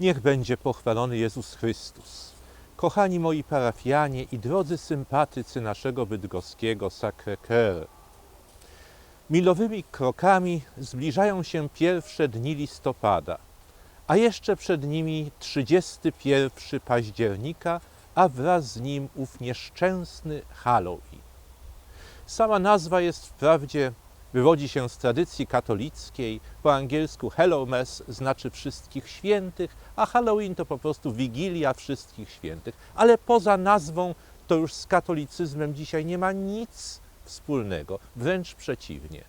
Niech będzie pochwalony Jezus Chrystus. Kochani moi parafianie i drodzy sympatycy naszego bydgoskiego Sacré-Cœur. Milowymi krokami zbliżają się pierwsze dni listopada, a jeszcze przed nimi 31 października, a wraz z nim ów nieszczęsny Halloween. Sama nazwa jest wprawdzie, wywodzi się z tradycji katolickiej, po angielsku Hallowmas znaczy wszystkich świętych, a Halloween to po prostu Wigilia wszystkich świętych. Ale poza nazwą to już z katolicyzmem dzisiaj nie ma nic wspólnego, wręcz przeciwnie.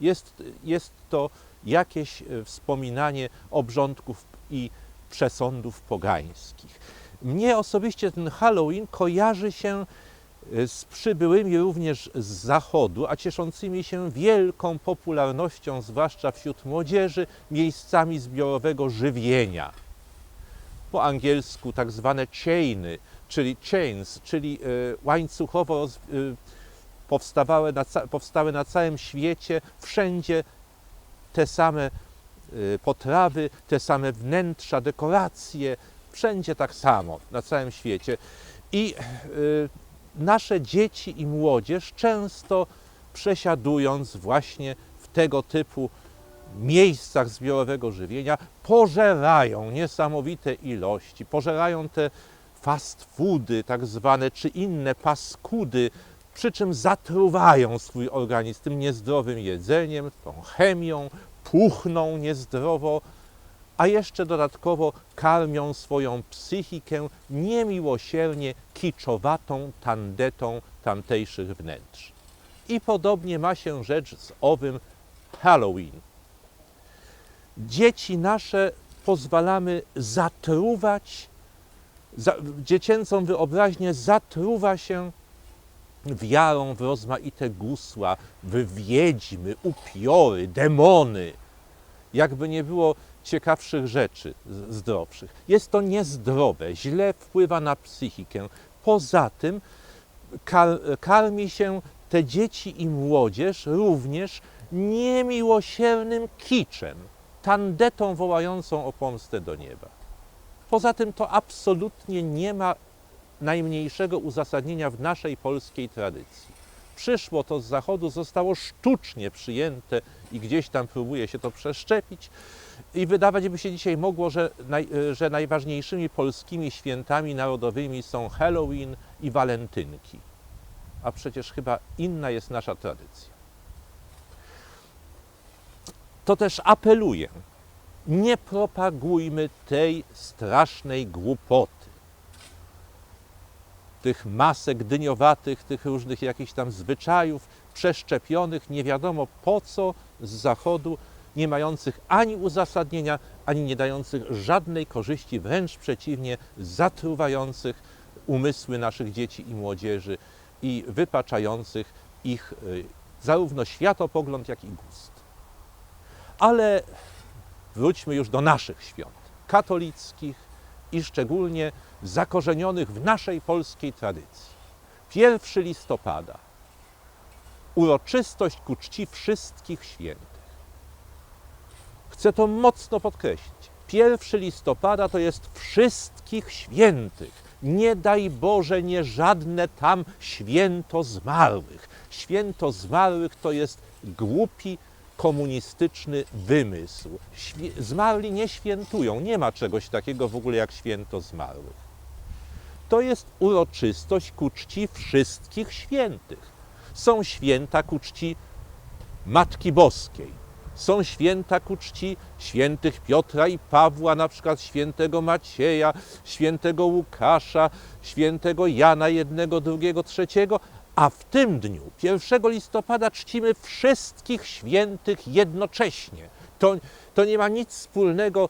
Jest, jest to jakieś e, wspominanie obrządków i przesądów pogańskich. Mnie osobiście ten Halloween kojarzy się e, z przybyłymi również z zachodu, a cieszącymi się wielką popularnością, zwłaszcza wśród młodzieży, miejscami zbiorowego żywienia. Po angielsku tak zwane chainy, czyli chains, czyli e, łańcuchowo e, powstawały na, powstały na całym świecie, wszędzie te same y, potrawy, te same wnętrza, dekoracje, wszędzie tak samo na całym świecie. I nasze dzieci i młodzież często przesiadując właśnie w tego typu miejscach zbiorowego żywienia, pożerają niesamowite ilości, pożerają te fast foody, tak zwane, czy inne paskudy, przy czym zatruwają swój organizm tym niezdrowym jedzeniem, tą chemią, puchną niezdrowo, a jeszcze dodatkowo karmią swoją psychikę niemiłosiernie kiczowatą tandetą tamtejszych wnętrz. I podobnie ma się rzecz z owym Halloween. Dzieci nasze pozwalamy zatruwać, za, dziecięcą wyobraźnię zatruwa się wiarą w rozmaite gusła, w wiedźmy, upiory, demony. Jakby nie było ciekawszych rzeczy zdrowszych. Jest to niezdrowe, źle wpływa na psychikę. Poza tym kar, karmi się te dzieci i młodzież również niemiłosiernym kiczem, tandetą wołającą o pomstę do nieba. Poza tym to absolutnie nie ma najmniejszego uzasadnienia w naszej polskiej tradycji. Przyszło to z zachodu, zostało sztucznie przyjęte i gdzieś tam próbuje się to przeszczepić. I wydawać by się dzisiaj mogło, że, naj, że najważniejszymi polskimi świętami narodowymi są Halloween i walentynki. A przecież chyba inna jest nasza tradycja. To też apeluję, nie propagujmy tej strasznej głupoty tych masek dyniowatych, tych różnych jakichś tam zwyczajów przeszczepionych, nie wiadomo po co z zachodu, nie mających ani uzasadnienia, ani nie dających żadnej korzyści, wręcz przeciwnie, zatruwających umysły naszych dzieci i młodzieży i wypaczających ich y, zarówno światopogląd, jak i gust. Ale wróćmy już do naszych świąt, katolickich i szczególnie zakorzenionych w naszej polskiej tradycji. 1 listopada uroczystość ku czci wszystkich świętych. Chcę to mocno podkreślić. 1 listopada to jest wszystkich świętych. Nie daj Boże, nie żadne tam święto zmarłych. Święto zmarłych to jest głupi, komunistyczny wymysł. Świe- zmarli nie świętują, nie ma czegoś takiego w ogóle jak święto zmarłych. To jest uroczystość ku czci wszystkich świętych. Są święta ku czci Matki Boskiej, są święta ku czci świętych Piotra i Pawła, na przykład świętego Macieja, świętego Łukasza, świętego Jana jednego, drugiego, trzeciego, a w tym dniu, 1 listopada, czcimy wszystkich świętych jednocześnie. To, to nie ma nic wspólnego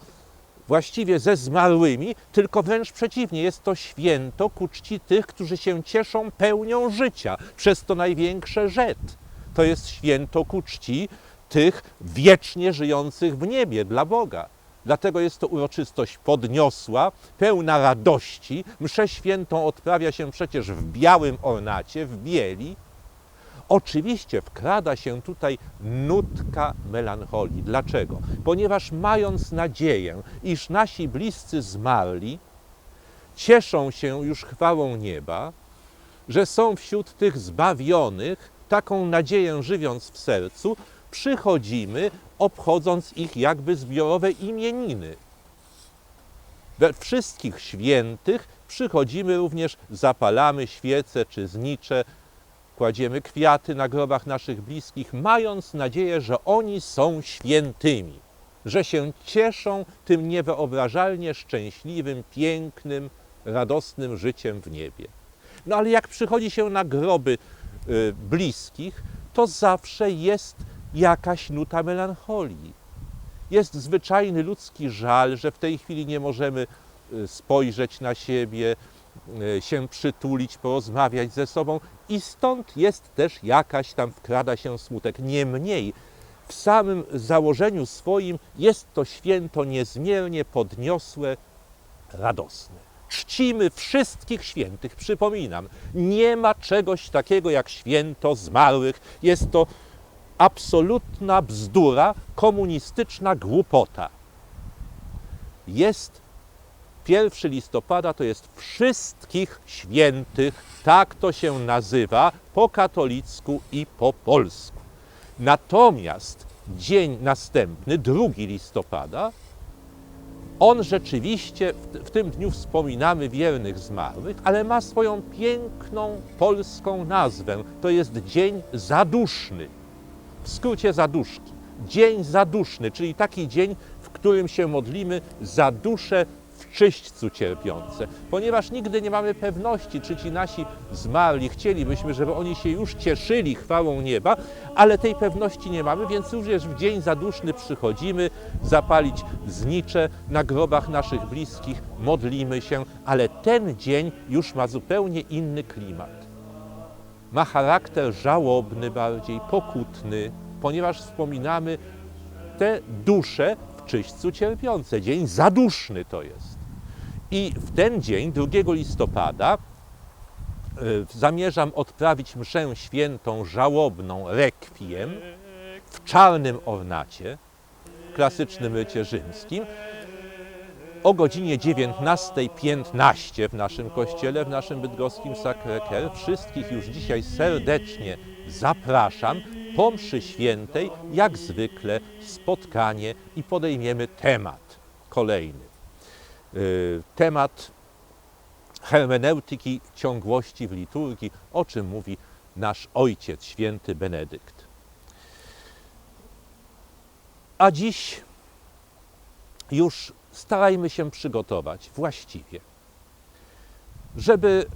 właściwie ze zmarłymi, tylko wręcz przeciwnie, jest to święto ku czci tych, którzy się cieszą pełnią życia, przez to największe rzet. To jest święto ku czci tych wiecznie żyjących w niebie dla Boga. Dlatego jest to uroczystość podniosła, pełna radości. Mszę świętą odprawia się przecież w białym ornacie, w bieli. Oczywiście wkrada się tutaj nutka melancholii. Dlaczego? Ponieważ mając nadzieję, iż nasi bliscy zmarli, cieszą się już chwałą nieba, że są wśród tych zbawionych, taką nadzieję żywiąc w sercu, przychodzimy, obchodząc ich jakby zbiorowe imieniny. We wszystkich świętych przychodzimy również, zapalamy świece czy znicze, kładziemy kwiaty na grobach naszych bliskich, mając nadzieję, że oni są świętymi, że się cieszą tym niewyobrażalnie szczęśliwym, pięknym, radosnym życiem w niebie. No ale jak przychodzi się na groby y, bliskich, to zawsze jest jakaś nuta melancholii. Jest zwyczajny ludzki żal, że w tej chwili nie możemy y, spojrzeć na siebie, y, się przytulić, porozmawiać ze sobą i stąd jest też jakaś tam wkrada się smutek. Niemniej w samym założeniu swoim jest to święto niezmiernie podniosłe, radosne. Czcimy wszystkich świętych, przypominam. Nie ma czegoś takiego jak święto zmarłych. Jest to absolutna bzdura, komunistyczna głupota. Jest 1 listopada to jest wszystkich świętych, tak to się nazywa po katolicku i po polsku. Natomiast dzień następny, 2 listopada, on rzeczywiście, w, w tym dniu wspominamy wiernych zmarłych, ale ma swoją piękną polską nazwę. To jest Dzień Zaduszny, w skrócie zaduszki. Dzień zaduszny, czyli taki dzień, w którym się modlimy za dusze w czyśćcu cierpiące. Ponieważ nigdy nie mamy pewności, czy ci nasi zmarli chcielibyśmy, żeby oni się już cieszyli chwałą nieba, ale tej pewności nie mamy, więc również w dzień zaduszny przychodzimy zapalić znicze na grobach naszych bliskich, modlimy się, ale ten dzień już ma zupełnie inny klimat. Ma charakter żałobny bardziej, pokutny, ponieważ wspominamy te dusze w czyśćcu cierpiące. Dzień zaduszny to jest. I w ten dzień, 2 listopada, y, zamierzam odprawić mszę świętą, żałobną, rekwiem w czarnym ornacie, klasycznym rycie rzymskim, o godzinie 19.15 w naszym kościele, w naszym bydgoskim Sacré-Cœur. Wszystkich już dzisiaj serdecznie zapraszam po mszy świętej, jak zwykle, spotkanie i podejmiemy temat kolejny. Y, Temat hermeneutyki ciągłości w liturgii, o czym mówi nasz ojciec święty Benedykt. A dziś już starajmy się przygotować właściwie, żeby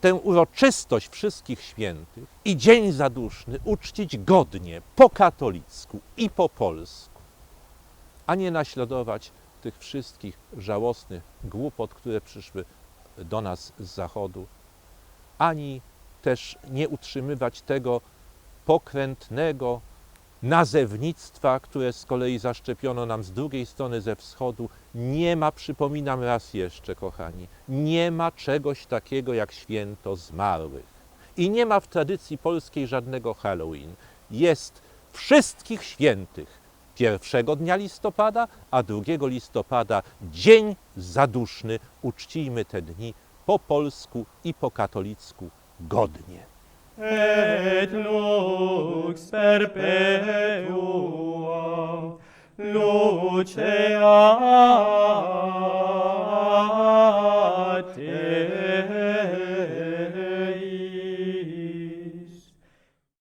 tę uroczystość wszystkich świętych i Dzień Zaduszny uczcić godnie, po katolicku i po polsku, a nie naśladować tych wszystkich żałosnych głupot, które przyszły do nas z zachodu, ani też nie utrzymywać tego pokrętnego nazewnictwa, które z kolei zaszczepiono nam z drugiej strony ze wschodu. Nie ma, przypominam raz jeszcze, kochani, nie ma czegoś takiego jak święto zmarłych. I nie ma w tradycji polskiej żadnego Halloween. Jest wszystkich świętych pierwszego dnia listopada, a 2 listopada dzień zaduszny. Uczcijmy te dni po polsku i po katolicku godnie. et lux perpetua luce